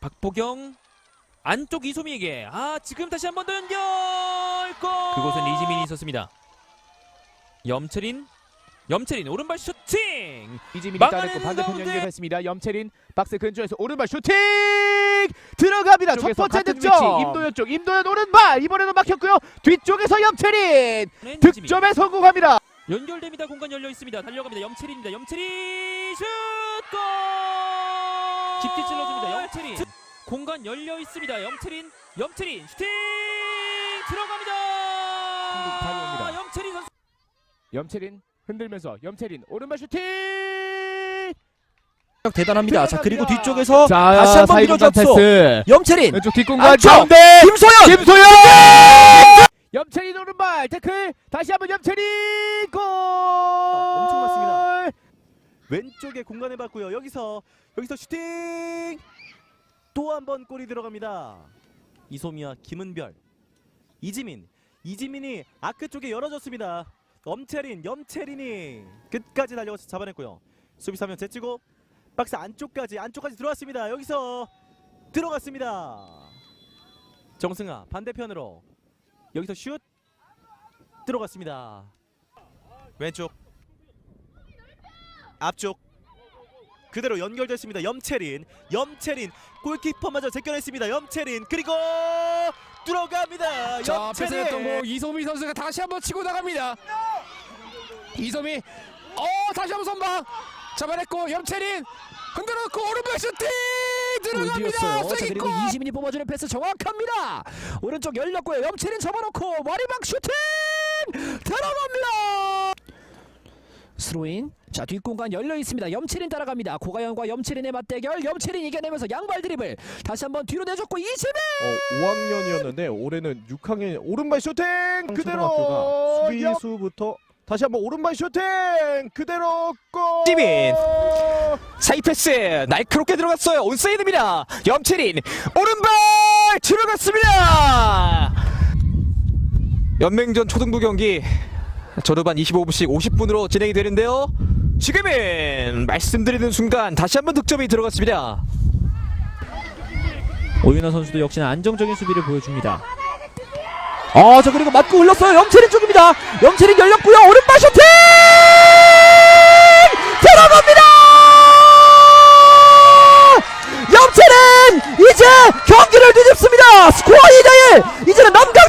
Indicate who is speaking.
Speaker 1: 박보경 안쪽 이소미에게 아 지금 다시 한 번 더 연결! 골! 그곳은 이지민이 있었습니다. 염채린 염채린 오른발 슈팅!
Speaker 2: 이지민이 따냈고 반대편. 연결했습니다. 염채린 박스 근처에서 오른발 슈팅! 들어갑니다. 첫 번째 득점. 임도현 쪽 임도현 오른발! 이번에도 막혔고요. 뒤쪽에서 염채린!
Speaker 1: 이지민.
Speaker 2: 득점에 성공합니다.
Speaker 1: 연결됩니다. 공간 열려 있습니다. 달려갑니다. 염채린입니다. 염채린 슛 골! 깊게 찔러줍니다. 염채린 공간 열려 있습니다. 염채린 염채린 슈팅! 들어갑니다. 염채린 선수!
Speaker 2: 염채린 흔들면서 염채린 오른발 슈팅!
Speaker 3: 대단합니다. 자 그리고 뒤쪽에서
Speaker 2: 자
Speaker 3: 다시 한번 밀어줬어.
Speaker 2: 패스.
Speaker 3: 염채린.
Speaker 2: 왼쪽 뒷공간
Speaker 3: 안쪽!
Speaker 2: 가운데!
Speaker 3: 김소연!
Speaker 2: 김소연! 염채린 오른발 태클! 다시 한번 염채린 골!
Speaker 4: 엄청 났습니다. 왼쪽에 공간을 받고요. 여기서 여기서 슈팅 또 한 번 골이 들어갑니다. 이소미와 김은별, 이지민, 이지민이 아크 쪽에 열어줬습니다. 염채린, 염채린이 끝까지 달려가서 잡아냈고요. 수비 3명 제치고 박스 안쪽까지 안쪽까지 들어왔습니다. 여기서 들어갔습니다. 정승아 반대편으로 여기서 슛 들어갔습니다. 왼쪽 앞쪽 그대로 연결됐습니다. 염채린, 염채린 골키퍼마저 제껴냈습니다. 염채린 그리고 들어갑니다.
Speaker 2: 자, 패스했던
Speaker 4: 염채린.
Speaker 2: 공 이소미 선수가 다시 한번 치고 나갑니다. 이소미, 어 다시 한번 선방 잡아냈고 염채린 흔들어놓고 오른발 슈팅 들어갑니다.
Speaker 3: 자! 그리고 이지민이 뽑아주는 패스 정확합니다. 오른쪽 열렸고요. 염채린 접어놓고 머리박 슈팅 들어갑니다. 스로인 자 뒷공간 열려 있습니다. 염채린 따라갑니다. 고가연과 염채린의 맞대결. 염채린 이겨내면서 양발 드리블 다시 한번 뒤로 내줬고 이지민
Speaker 5: 어, 5학년이었는데 올해는 6학년 오른발 슈팅 그대로
Speaker 4: 초등학교가
Speaker 5: 수비수부터 다시 한번 오른발 슈팅 그대로 골
Speaker 3: 지민. 사이 패스 날카롭게 들어갔어요. 온사이드입니다. 염채린 오른발 들어갔습니다. 연맹전 초등부 경기 저도반 25분씩 50분으로 진행이 되는데요. 지금은 말씀드리는 순간 다시 한번 득점이 들어갔습니다.
Speaker 1: 오윤아 선수도 역시나 안정적인 수비를 보여줍니다.
Speaker 3: 아, 저 그리고 맞고 흘렀어요. 영채린 쪽입니다. 영채린 열렸고요. 오른발 슈팅! 들어갑니다! 영채린 이제 경기를 뒤집습니다. 스코어 2대1. 이제는 남가